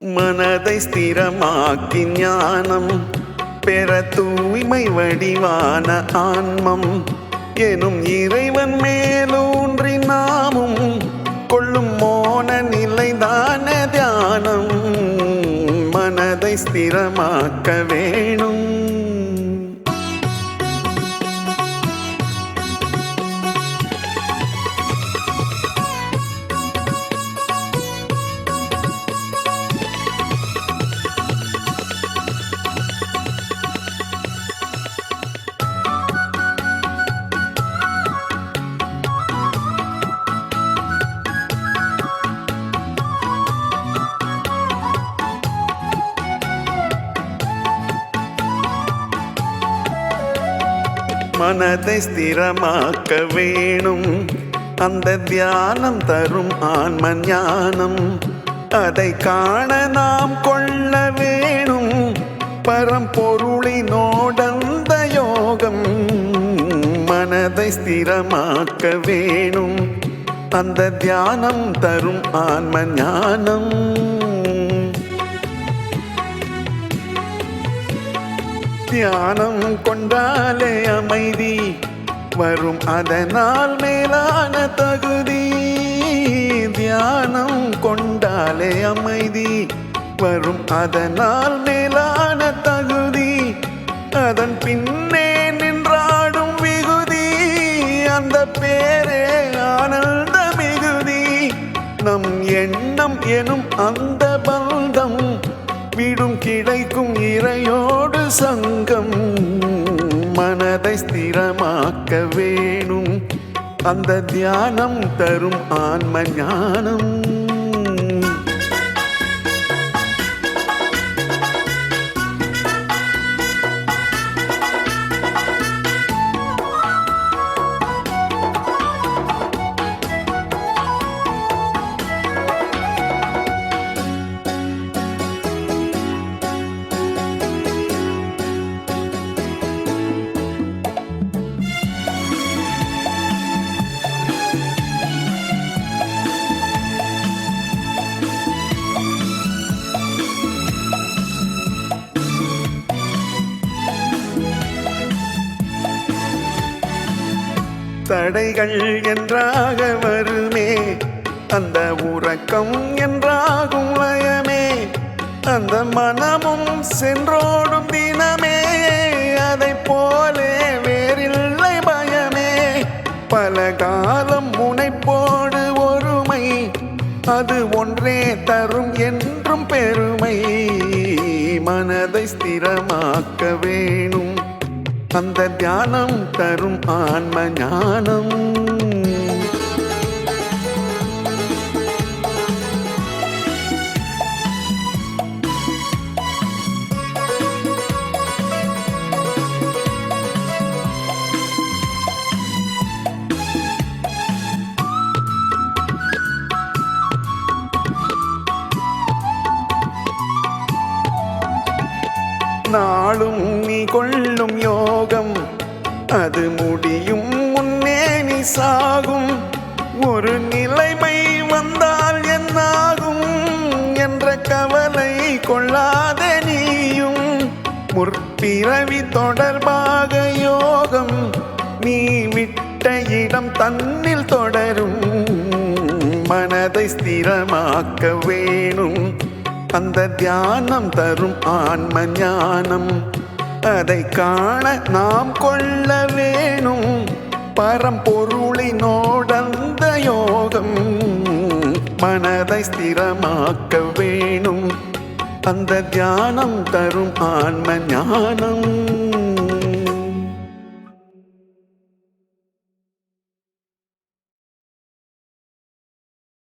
மனதை ஸ்திரமாக்கி ஞானம் பெற தூய்மை வடிவான ஆன்மம் எனும் இறைவன் மேலூன்றி நாமும் கொள்ளும் மோன நிலைதான தியானம் மனதை ஸ்திரமாக்க வேணும். மனதை ஸ்திரமாக்க வேணும். அந்த தியானம் தரும் ஆன்ம ஞானம் அதை காண நாம் கொள்ள வேணும். பரம்பொருளினோடந்த யோகம். மனதை ஸ்திரமாக்க வேணும். அந்த தியானம் தரும் ஆன்ம ஞானம் தியானம் கொண்டாலே அமைதி. வரும் அதனால் மேலான தகுதி. தியானம் கொண்டாலே அமைதி. வரும் அதனால் மேலான தகுதி. அதன் பின்னே நின்றாடும் விகுதி. அந்த பேரே ஆனந்த மிகுதி. நம் எண்ணம் எனும் அந்த பந்தம் ஒப்பிடும் கிடைக்கும் இறையோடு சங்கம். மனதை ஸ்திரமாக்க வேணும். அந்த தியானம் தரும் ஆன்ம ஞானம். தடைகள் என்றாக வருமே அந்த உறக்கம் என்றாகும் லயமே அந்த மனமும் சென்றோடும் தினமே அதை போலே வேறில்லை பயமே. பல காலம் முனைப்போடு ஒருமை அது ஒன்றே தரும் என்றும் பெருமை மனதை ஸ்திரமாக்க வேணும். அந்த தியானம் தரும் ஆன்ம ஞானம். நாளும் நீ கொள்ளும் யோகம். அது முடியும் முன்னே நீ சாகும். ஒரு நிலைமை வந்தால் என்னாகும் என்ற கவலை கொள்ளாத நீயும். முற்பிறவி தொடர்பாக யோகம் நீ விட்ட இடம் தன்னில் தொடரும். மனதை ஸ்திரமாக்க வேணும். அந்த தியானம் தரும் ஆன்ம ஞானம் அதை காண நாம் கொள்ள வேணும். பரம்பொருளினோடந்த யோகம். மனதை ஸ்திரமாக்க வேணும். அந்த தியானம் தரும் ஆன்ம ஞானம்